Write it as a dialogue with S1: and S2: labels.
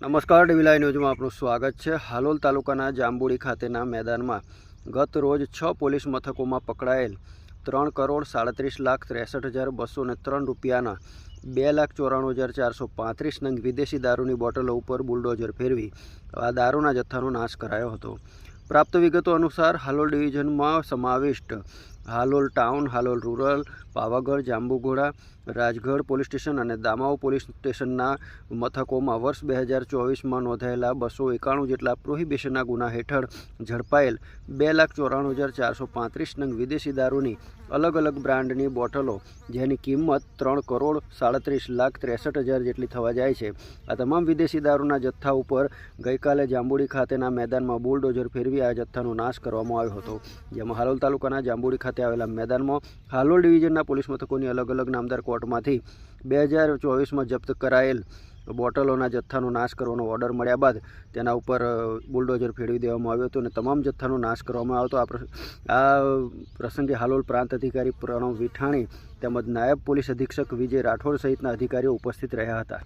S1: નમસ્કાર ડીવીલાઈ ન્યૂઝમાં આપનું સ્વાગત છે. હાલોલ તાલુકાના જાંબુડી ખાતેના મેદાનમાં ગત રોજ છ પોલીસ મથકોમાં પકડાયેલ ત્રણ કરોડ સાડત્રીસ લાખ ત્રેસઠ હજાર બસો ને ત્રણ રૂપિયાના બે લાખ ચોરાણું હજાર ચારસો પાંત્રીસ નંગ વિદેશી દારૂની બોટલો ઉપર બુલડોઝર ફેરવી આ દારૂના જથ્થાનો નાશ કરાયો હતો. પ્રાપ્ત વિગતો અનુસાર હાલોલ ડિવિઝનમાં સમાવિષ્ટ Halol town, Halol rural, Pavagadh, Jambughoda, Rajgadh police station અને દામાઓ પોલીસ સ્ટેશનના મથકોમાં વર્ષ બે હજાર ચોવીસમાં નોંધાયેલા બસો એકાણું જેટલા પ્રોહિબિશનના ગુના હેઠળ ઝડપાયેલ બે લાખ ચોરાણું હજાર ચારસો પાંત્રીસ નંગ વિદેશી દારૂની અલગ અલગ બ્રાન્ડની બોટલો, જેની કિંમત ત્રણ કરોડ સાડત્રીસ લાખ ત્રેસઠ હજાર જેટલી થવા જાય છે. આ તમામ વિદેશી દારૂના જથ્થા ઉપર ગઈકાલે જાંબુડી ખાતેના મેદાનમાં બુલડોઝર ફેરવી આ જથ્થાનો નાશ કરવામાં આવ્યો હતો, જેમાં હાલોલ તાલુકાના જાંબુડી ખાતે આવેલા મેદાનમાં હાલોલ ડિવિઝનના પોલીસ મથકોની અલગ અલગ નામદાર કોર્ટમાંથી બે હજાર ચોવીસમાં જપ્ત કરાયેલ બોટલોના જથ્થાનો નાશ કરવાનો ઓર્ડર મળ્યા બાદ તેના ઉપર બુલડોઝર ફેરવી દેવામાં આવ્યો હતો અને તમામ જથ્થાનો નાશ કરવામાં આવ્યો હતો આ પ્રસંગે હાલોલ પ્રાંત અધિકારી પ્રણવ વિઠાણી તેમજ નાયબ પોલીસ અધિક્ષક વિજય રાઠોડ સહિતના અધિકારીઓ ઉપસ્થિત રહ્યા હતા.